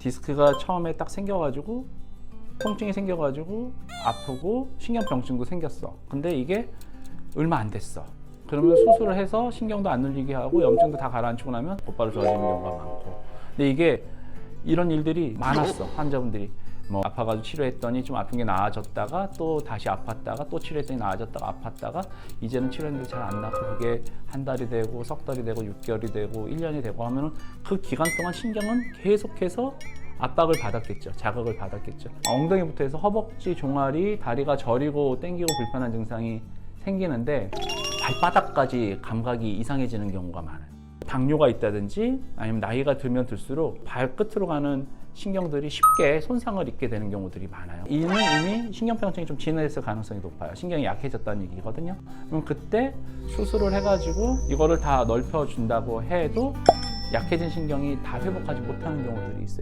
디스크가 처음에 딱 생겨가지고 통증이 생겨가지고 아프고 신경병증도 생겼어. 근데 이게 얼마 안 됐어. 그러면 수술을 해서 신경도 안 눌리게 하고 염증도 다 가라앉히고 나면 곧바로 좋아지는 경우가 많고. 근데 이게 이런 일들이 많았어 환자분들이 뭐 아파가지고 치료했더니 좀 아픈 게 나아졌다가 또 다시 아팠다가 또 치료했더니 나아졌다가 아팠다가 이제는 치료했는데 잘 안 낫고 그게 한 달이 되고 석 달이 되고 6개월이 되고 1년이 되고 하면은 그 기간 동안 신경은 계속해서 압박을 받았겠죠. 자극을 받았겠죠. 엉덩이부터 해서 허벅지, 종아리, 다리가 저리고 땡기고 불편한 증상이 생기는데 발바닥까지 감각이 이상해지는 경우가 많아요. 당뇨가 있다든지 아니면 나이가 들면 들수록 발끝으로 가는 신경들이 쉽게 손상을 입게 되는 경우들이 많아요. 이는 이미 신경병증이 좀 진행했을 가능성이 높아요. 신경이 약해졌다는 얘기거든요. 그럼 그때 수술을 해가지고 이거를 다 넓혀준다고 해도 약해진 신경이 다 회복하지 못하는 경우들이 있어요.